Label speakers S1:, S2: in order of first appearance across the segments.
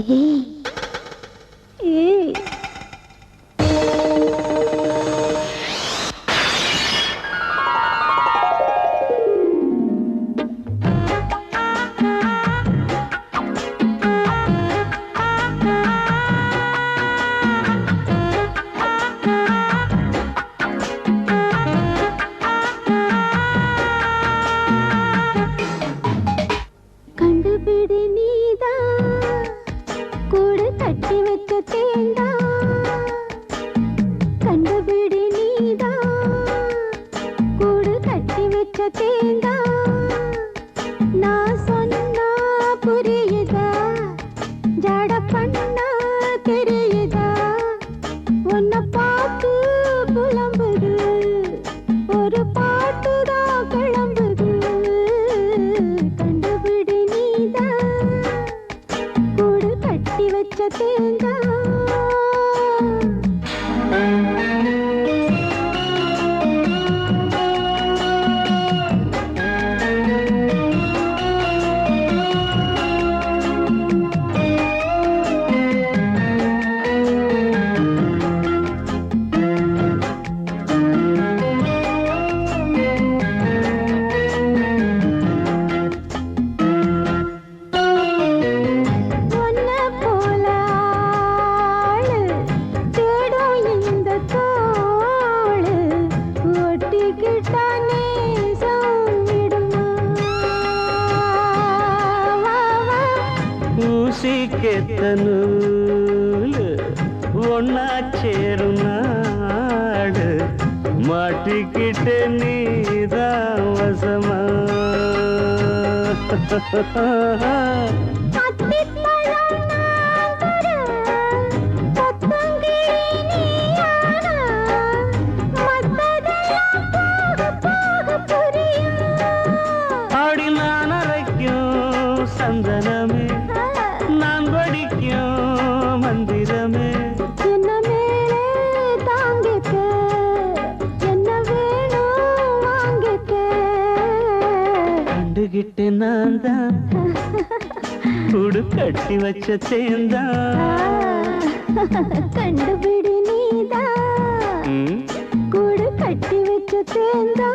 S1: Mm-hmm. தேங்கா
S2: ஊசி ஒன்னா சேரும் நாடு. மாட்டிக்கிட்டு நீதான் வசமா. சந்தனமே. நான் தான் குடு கட்டி வச்ச தேந்தான்
S1: கண்டுபிடி நீதான். கூடு கட்டி வச்ச தேந்தா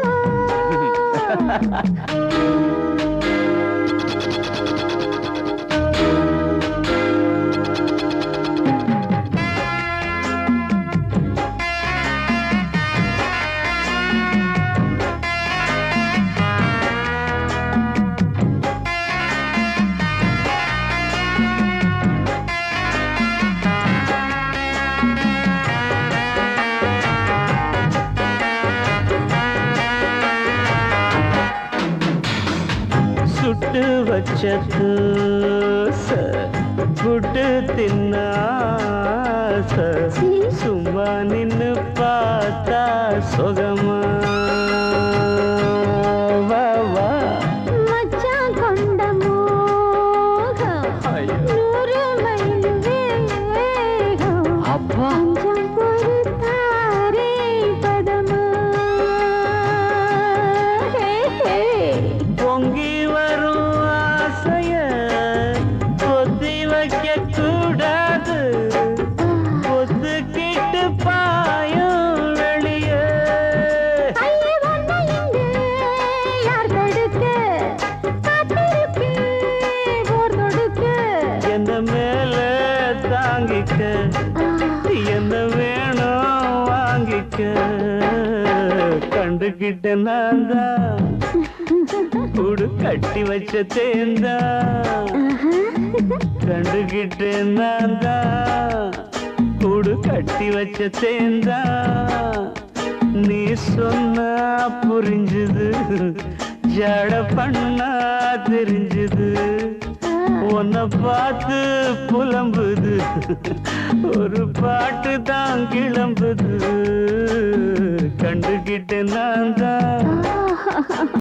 S2: சுட்டு வச்ச தோசை புட்டு தின்ன ஆசை. சும்மா வாங்கிக்க கண்டுகிட்ட நான் தான் குடு கட்டி வச்ச தேந்தா கண்டுகிட்ட நான் தான் கூடு கட்டி வச்ச தேந்தா நீ சொன்னா புரிஞ்சுது ஜட பண்ணா தெரிஞ்சுது. உன்னை பார்த்து புலம்புது. ஒரு பாட்டு தான் கிளம்புது. கண்டுகிட்டு நான் தான்